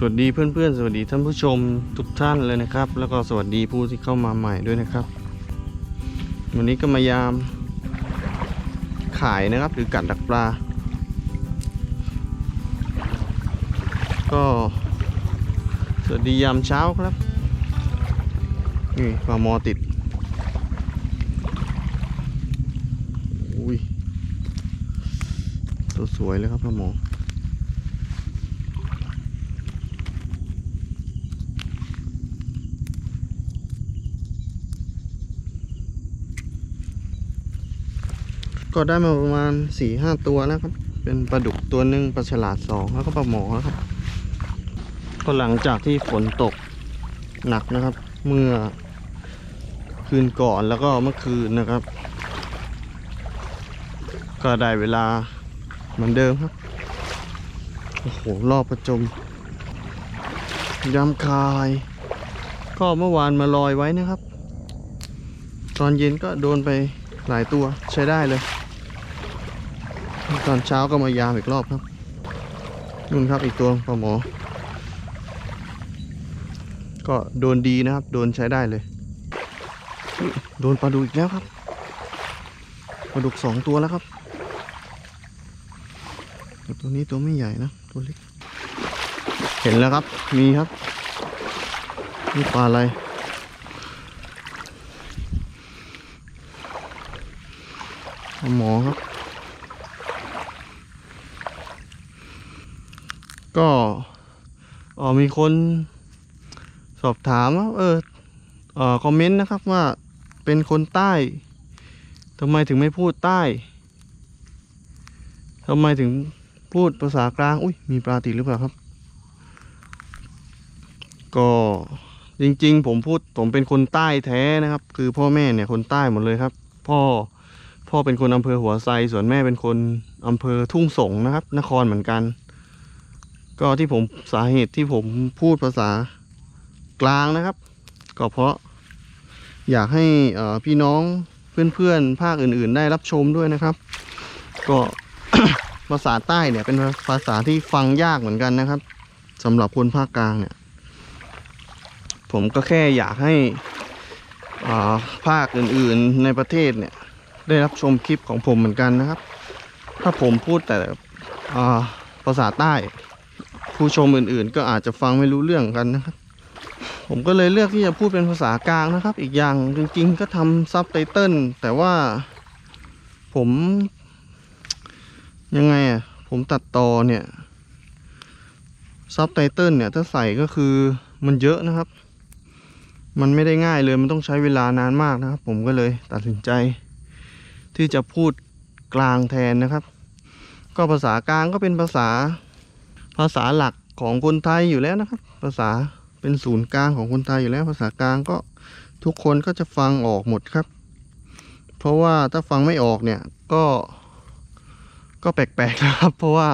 สวัสดีเพื่อนๆ สวัสดีท่านผู้ชมทุกท่านเลยนะครับ แล้วก็สวัสดีผู้ที่เข้ามาใหม่ด้วยนะครับ วันนี้ก็มายาม ขายนะครับ หรือกัดดักปลา ก็สวัสดียามเช้าครับนี่ปลาหมอติดอุ้ยตัวสวยเลยครับปลาหมอ ก็ได้มาประมาณสี่ห้าตัวนะครับ เป็นปลาดุกตัวหนึ่งปลาฉลาดสองแล้วก็ปลาหมอนะครับ ก็หลังจากที่ฝนตกหนักนะครับ เมื่อคืนก่อนแล้วก็เมื่อคืนนะครับ ก็ได้เวลาเหมือนเดิมครับ โอ้โห รอบประจมยำคาย ก็เมื่อวานมาลอยไว้นะครับ ตอนเย็นก็โดนไปหลายตัวใช้ได้เลย ตอนเช้าก็มายามอีกรอบครับนู่นครับอีกตัวปลาหมอ ก็โดนดีนะครับ โดนใช้ได้เลย โดนปลาดุกอีกแล้วครับปลาดุกสองตัวแล้วครับต่ตัวนี้ตัวไม่ใหญ่นะตัวเล็กเห็นแล้วครับมีครับนี่ปลาอะไรปลาหมอครับ ก็ออมีคนสอบถามว่าเออเออคอมเมนต์นะครับว่าเป็นคนใต้ทำไมถึงไม่พูดใต้ทำไมถึงพูดภาษากลาง อุ้ยมีปลาติดหรือเปล่าครับ ก็จริงๆ ผมพูดผมเป็นคนใต้แท้นะครับ คือพ่อแม่เนี่ยคนใต้หมดเลยครับ พ่อพ่อเป็นคนอำเภอหัวไซส่วนแม่เป็นคนอำเภอทุ่งสงนะครับ นครเหมือนกัน ก็ที่ผมสาเหตุที่ผมพูดภาษากลางนะครับ ก็เพราะอยากให้พี่น้องเพื่อนๆ ภาคอื่นๆ ได้รับชมด้วยนะครับ ก็ภาษาใต้เนี่ยเป็นภาษาที่ฟังยากเหมือนกันนะครับสำหรับคนภาคกลางเนี่ย ผมก็แค่อยากให้ภาคอื่นๆในประเทศเนี่ย ได้รับชมคลิปของผมเหมือนกันนะครับ ถ้าผมพูดแต่ภาษาใต้ ผู้ชมอื่นๆ ก็อาจจะฟังไม่รู้เรื่องกันนะครับ ผมก็เลยเลือกที่จะพูดเป็นภาษากลางนะครับ อีกอย่างจริงๆ ก็ทำซับไตเติลแต่ว่าผมยังไงอะผมตัดต่อเนี่ยซับไตเติลเนี่ยถ้าใส่ก็คือมันเยอะนะครับ มันไม่ได้ง่ายเลยมันต้องใช้เวลานานมากนะครับ ผมก็เลยตัดสินใจ ที่จะพูดกลางแทนนะครับ ก็ภาษากลางก็เป็นภาษา ภาษาหลักของคนไทยอยู่แล้วนะครับ ภาษาเป็นศูนย์กลางของคนไทยอยู่แล้ว ภาษากลางก็ทุกคนก็จะฟังออกหมดครับ เพราะว่าถ้าฟังไม่ออกเนี่ยก็ก็แปลกๆนะครับ เพราะว่า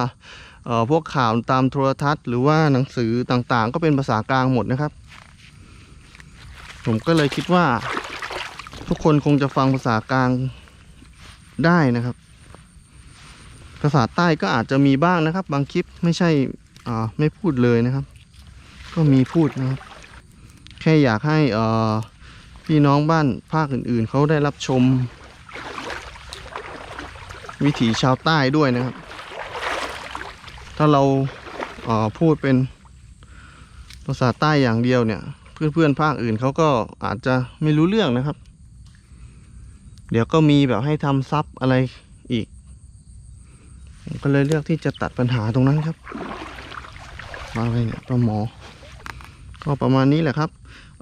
เอ่อพวกข่าวตามโทรทัศน์ หรือว่าหนังสือต่างๆ ก็เป็นภาษากลางหมดนะครับ ผมก็เลยคิดว่า ทุกคนคงจะฟังภาษากลางได้นะครับ ภาษาใต้ก็อาจจะมีบ้างนะครับ บางคลิปไม่ใช่อ่าไม่พูดเลยนะครับ ก็มีพูดนะครับ แค่อยากให้เอ่อพี่น้องบ้านภาคอื่นๆ เขาได้รับชม วิถีชาวใต้ด้วยนะครับ ถ้าเราเอ่อพูดเป็นภาษาใต้อย่างเดียวเนี่ย เพื่อนๆภาคอื่นเขาก็อาจจะไม่รู้เรื่องนะครับ เดี๋ยวก็มีแบบให้ทำซับอะไรอีก ผมก็เลยเลือกที่จะตัดปัญหาตรงนั้นครับ มาอะไรเนี่ยปลาหมอ ก็ประมาณนี้แหละครับ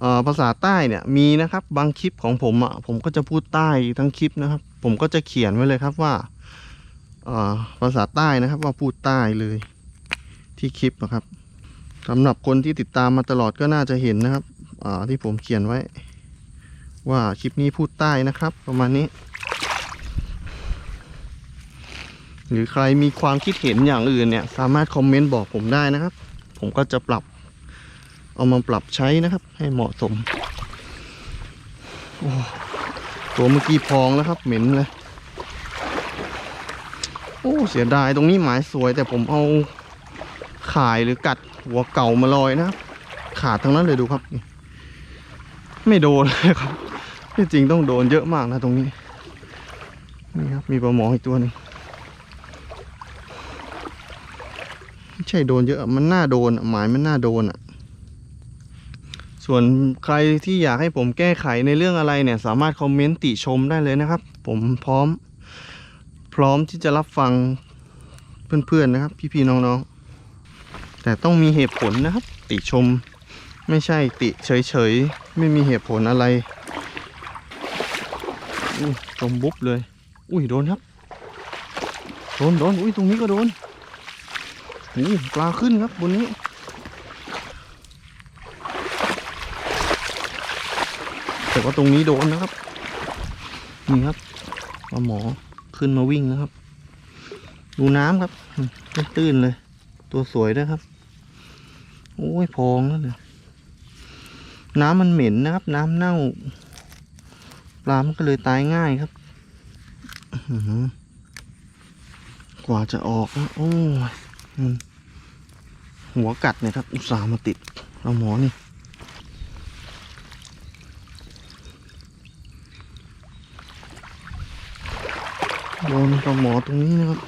อ่อภาษาใต้เนี่ยมีนะครับบางคลิปของผมอะผมก็จะพูดใต้ทั้งคลิปนะครับ ผมก็จะเขียนไว้เลยครับว่าอ่อภาษาใต้นะครับว่าพูดใต้เลยที่คลิปนะครับสำหรับคนที่ติดตามมาตลอดก็น่าจะเห็นนะครับอ่าที่ผมเขียนไว้ ว่าคลิปนี้พูดใต้นะครับ ประมาณนี้ หรือใครมีความคิดเห็นอย่างอื่นเนี่ย สามารถคอมเมนต์บอกผมได้นะครับ ผมก็จะปรับ เอามาปรับใช้นะครับ ให้เหมาะสมโอ้ตัวเมื่อกี้พองแล้วครับ เหม็นเลย โอ้เสียดายตรงนี้หมายสวย แต่ผมเอาข่ายหรือกัดหัวเก่ามาลอยนะครับ ขาดทั้งนั้นเลยดูครับ ไม่โดนเลยครับที่จริงต้องโดนเยอะมากนะตรงนี้ นี่ครับ มีปลาหมออีกตัวหนึง ไม่ใช่โดนเยอะมันน่าโดนหมายมันน่าโดนอะ ส่วนใครที่อยากให้ผมแก้ไขในเรื่องอะไรเนี่ย สามารถคอมเมนต์ติชมได้เลยนะครับ ผมพร้อม พร้อมที่จะรับฟังเพื่อนๆนะครับ พี่ๆน้องๆ แต่ต้องมีเหตุผลนะครับ ติชม ไม่ใช่ติเฉยๆ ไม่มีเหตุผลอะไรอุ้ยจมบุ๊บเลย อุ้ยโดนครับ โดนโดนอุ้ยตรงนี้ก็โดน อู้ปลาขึ้นครับบนนี้แต่ว่าตรงนี้โดนนะครับนี่ครับปลาหมอขึ้นมาวิ่งนะครับ ดูน้ำครับตื้นเลย ตัวสวยด้วยครับ โอ้ยพองแล้วเนี่ยน้ำมันเหม็นนะครับ น้ำเน่า ปลามันก็เลยตายง่ายครับอือกว่าจะออกนะโอ้ย หัวกัดเนี่ยครับ อุตส่าห์มาติดปลาหมอนี่โดนปลาหมอตรงนี้นะครับ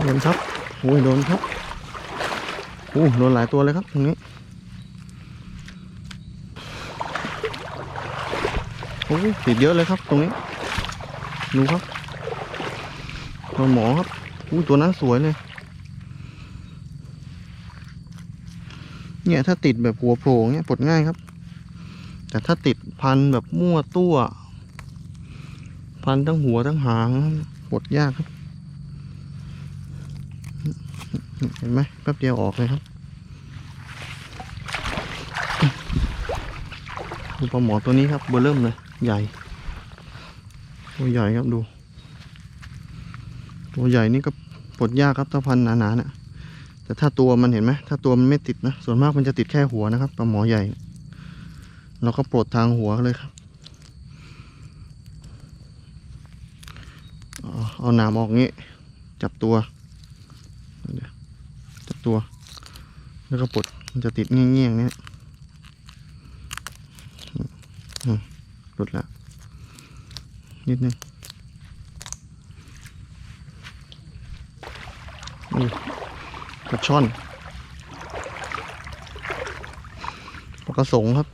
โดนครับโอ้ยโดนครับโอ้โดนหลายตัวเลยครับตรงนี้ อ้ติดเยอะเลยครับตรงนี้ ดูครับปลาหมอครับอู้ตัวนั้นสวยเลย เนี่ยถ้าติดแบบหัวโผล่เนี่ยปลดง่ายครับ แต่ถ้าติดพันแบบมั่วตัว พันทั้งหัวทั้งหางปลดยากครับ เห็นไหมแป๊บเดียวออกเลยครับดูปลาหมอตัวนี้ครับเบอร์เริ่มเลย ใหญ่ ตัวใหญ่ครับดู ตัวใหญ่นี่ก็ปลดยากครับถ้าพันหนาๆน่ะแต่ถ้าตัวมันเห็นไหมถ้าตัวมันไม่ติดนะ ส่วนมากมันจะติดแค่หัวนะครับปลาหมอใหญ่ เราก็ปลดทางหัวเลยครับ เอาหนามออกงี้ จับตัวเดี๋ยวจับตัว แล้วก็ปลดมันจะติดเงี้ยงๆเนี่ย สุดล้วนิดนึงนี่กระช่อนปลากระสงครับ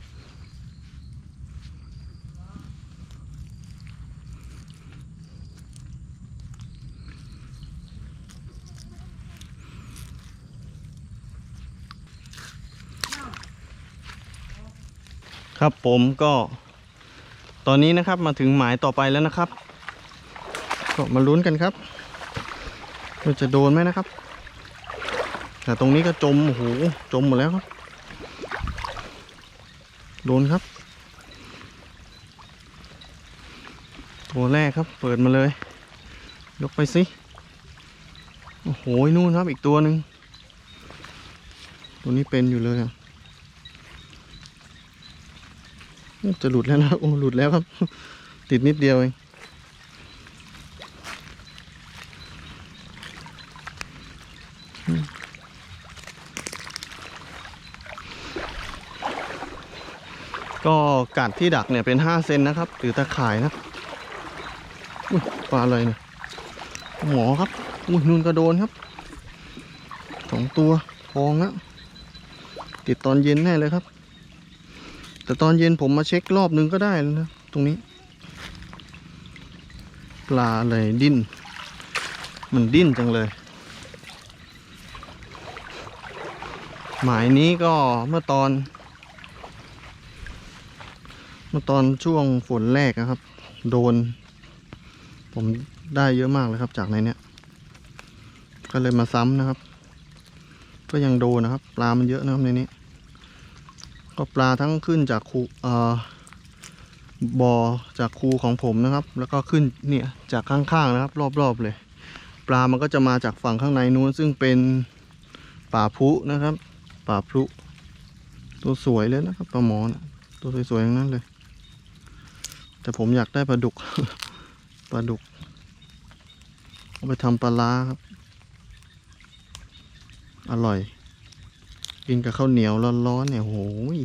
ครับผมก็ ตอนนี้นะครับมาถึงหมายต่อไปแล้วนะครับก็มาลุ้นกันครับว่าจะโดนไหมนะครับ แต่ตรงนี้ก็จมโอ้โหจมหมดแล้วครับ โดนครับ ตัวแรกครับ เปิดมาเลย ยกไปสิโอ้โหนู่นครับอีกตัวหนึ่งตัวนี้เป็นอยู่เลยอะ จะหลุดแล้วนะโอ้หลุดแล้วครับ ติดนิดเดียวเองก็กัดที่ดักเนี่ยเป็นห้าเซนนะครับหรือตะข่ายนะปลาอะไรเนี่ยหมอครับอุ้ยนู่นก็โดนครับสองตัวทองแล้วติดตอนเย็นแน่เลยครับ แต่ตอนเย็นผมมาเช็ครอบนึงก็ได้แล้วนะ ตรงนี้ ปลาอะไรดิ้น มันดิ้นจังเลย หมายนี้ก็เมื่อตอน เมื่อตอนช่วงฝนแรกนะครับ โดน ผมได้เยอะมากเลยครับจากในเนี้ย ก็เลยมาซ้ำนะครับ ก็ยังโดนนะครับ ปลามันเยอะนะครับในนี้ ก็ปลาทั้งขึ้นจากคูเอ่อบ่อจากคูของผมนะครับ แล้วก็ขึ้นเนี่ยจากข้างๆนะครับ รอบๆเลย ปลามันก็จะมาจากฝั่งข้างในนู้นซึ่งเป็นป่าพุนะครับ ป่าพุตัวสวยเลยนะครับปลาหมอนะตัวสวยๆอย่างนั้นเลย แต่ผมอยากได้ปลาดุกปลาดุกเอาไปทำปลาร้าครับ อร่อย กินกับข้าวเหนียวร้อนๆเนี่ยโหย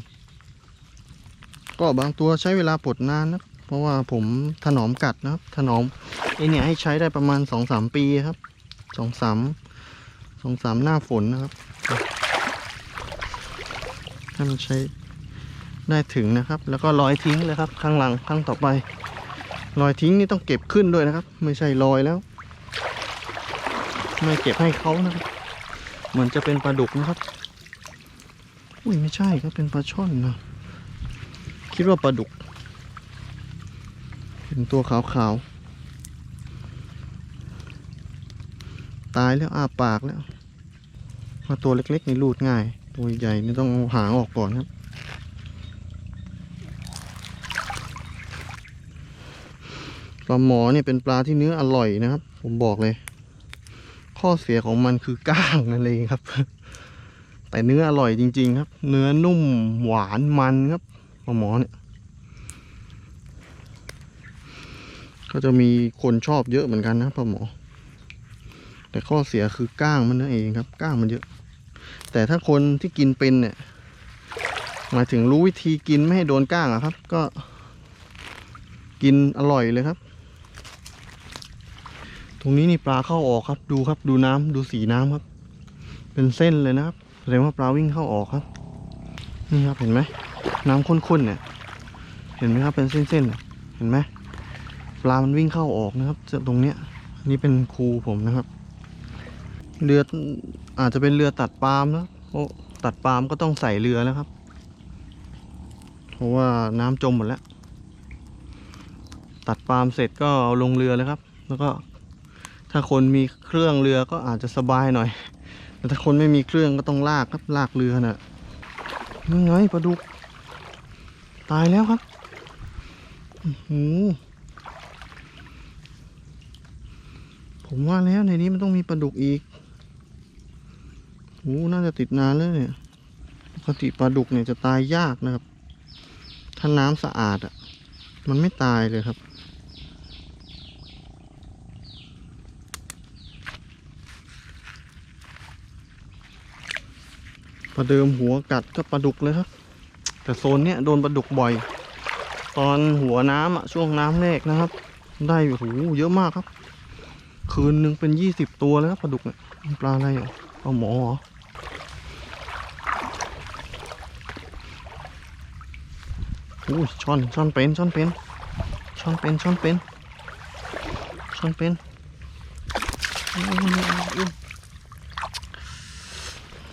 ก็บางตัวใช้เวลาปลดนานนะเพราะว่าผมถนอมกัดนะครับ ถนอมไอเนี่ยให้ใช้ได้ประมาณสองสามปีครับสองสามสองสามหน้าฝนนะครับให้มันใช้ได้ถึงนะครับ แล้วก็ลอยทิ้งเลยครับ ข้างหลังข้างต่อไปลอยทิ้งนี่ต้องเก็บขึ้นด้วยนะครับ ไม่ใช่ลอยแล้ว ไม่เก็บให้เขานะครับ เหมือนจะเป็นปลาดุกนะครับ อุ้ยไม่ใช่ก็เป็นปลาช่อนนะคิดว่าปลาดุก เห็นตัวขาวๆ ตายแล้วอ้าปากแล้วพอตัวเล็กๆนี่รูดง่าย ตัวใหญ่นี่ต้องเอาหางออกก่อนครับ ปลาหมอเนี่ยเป็นปลาที่เนื้ออร่อยนะครับ ผมบอกเลย ข้อเสียของมันคือก้างนั่นเองครับ แต่เนื้ออร่อยจริง ๆ ครับ เนื้อนุ่มหวานมันครับปลาหมอเนี่ยก็จะมีคนชอบเยอะเหมือนกันนะปลาหมอ แต่ข้อเสียคือก้างมันนั่นเองครับ ก้างมันเยอะ แต่ถ้าคนที่กินเป็นเนี่ยหมายถึงรู้วิธีกินไม่ให้โดนก้างอะครับ ก็กินอร่อยเลยครับ ตรงนี้นี่ปลาเข้าออกครับ ดูครับ ดูน้ำดูสีน้ำครับ เป็นเส้นเลยนะครับ แสดงว่าปลาวิ่งเข้าออกครับ นี่ครับเห็นไหมน้ำข้นๆเนี่ย เห็นไหมครับเป็นเส้นๆเห็นไหมปลามันวิ่งเข้าออกนะครับจากตรงเนี้ยนี่เป็นครูผมนะครับ เรืออาจจะเป็นเรือตัดปาล์มนะเพราะตัดปาล์มก็ต้องใส่เรือแล้วครับ เพราะว่าน้ำจมหมดแล้ว ตัดปาล์มเสร็จก็เอาลงเรือเลยครับ แล้วก็ถ้าคนมีเครื่องเรือก็อาจจะสบายหน่อย แต่ถ้าคนไม่มีเครื่องก็ต้องลากครับลากเรือน่ะนี่ไงปลาดุก ตายแล้วครับหือผมว่าแล้วในนี้มันต้องมีปลาดุกอีกโอ้น่าจะติดนานแล้วเนี่ย ปกติปลาดุกเนี่ยจะตายยากนะครับ ถ้าน้ำสะอาดอะ่ะ มันไม่ตายเลยครับ ประเดิมหัวกัดก็ปลาดุกเลยครับ แต่โซนเนี้ยโดนปลาดุกบ่อย ตอนหัวน้ำอะช่วงน้ำแรกนะครับ ได้โอ้โหเยอะมากครับ คืนหนึ่งเป็นยี่สิบตัวแล้วครับปลาดุกเนี่ยปลาอะไรอะปลาหมอเหรออู้ช่อนช่อนเป็นช่อนเป็นช่อนเป็นช่อนเป็นช่อนเป็น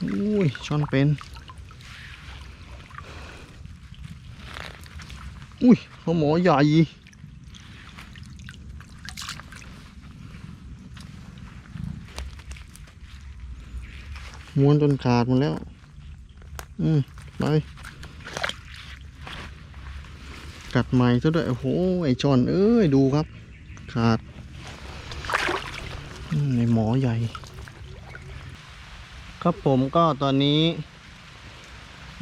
อุ้ยอุ้อนเป็น อุ้ยปลาหมอใหญ่ม้วนจนขาดหมดแล้ว อืม ไป กัดใหม่ซะด้วย โอ้โห ไอจอน เอ้ย ดูครับ ขาดอืมในหมอใหญ่ ครับผมก็ตอนนี้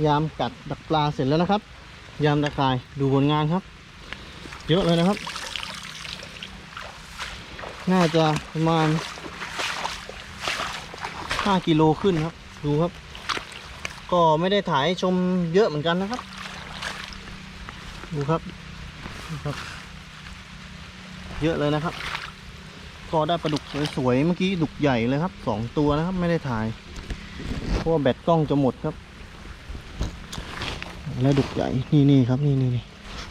ยามกัดดักปลาเสร็จแล้วนะครับ ยามตะข่ายดูผลงานครับ เยอะเลยนะครับ น่าจะประมาณห้ากิโลขึ้นครับ ดูครับ ก็ไม่ได้ถ่ายชมเยอะเหมือนกันนะครับ ดูครับครับ เยอะเลยนะครับ ก็ได้ปลาดุกสวยๆเมื่อกี้ดุกใหญ่เลยครับสองตัวนะครับ ไม่ได้ถ่าย ราะว่าแบตกล้องจะหมดครับ แล้วดุกใหญ่นี่นี่ครับนี่นี่นี่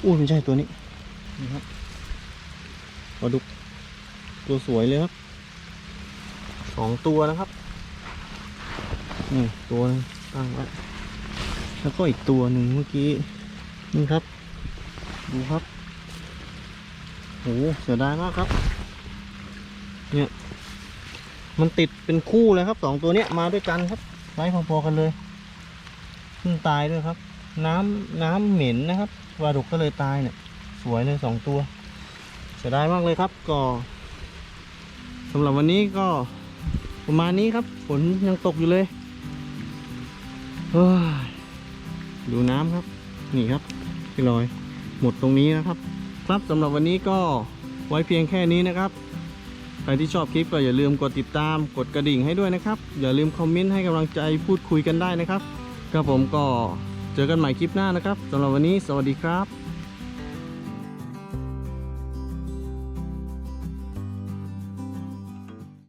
อุ้ไม่ใช่ตัวนี้นี่ครับปลาดุกตัวสวยเลยครับสองตัวนะครับนี่ตัวนึงตั้งไว้แล้วก็อีกตัวหนึ่งเมื่อกี้นี่ครับ ดูครับโหเสียดายมากครับ เนี่ย มันติดเป็นคู่เลยครับสองตัวเนี้ยมาด้วยกันครับ ไซส์พอๆกันเลยเพิ่งตายด้วยครับ น้ำน้ำเหม็นนะครับปลาดุกก็เลยตายเนี่ย สวยเลยสองตัวเสียดายมากเลยครับก็สำหรับวันนี้ก็ประมาณนี้ครับฝนยังตกอยู่เลยเดูน้ำครับ นี่ครับพี่ลอย หมดตรงนี้นะครับ ครับสำหรับวันนี้ก็ไว้เพียงแค่นี้นะครับ ครที่ชอบคลิปก็อย่าลืมกดติดตามกดกระดิ่งให้ด้วยนะครับ อย่าลืมคอมเมนต์ให้กำลังใจพูดคุยกันได้นะครับครับผมก็เจอกันใหม่คลิปหน้านะครับสำหรับวันนี้สวัสดีครับ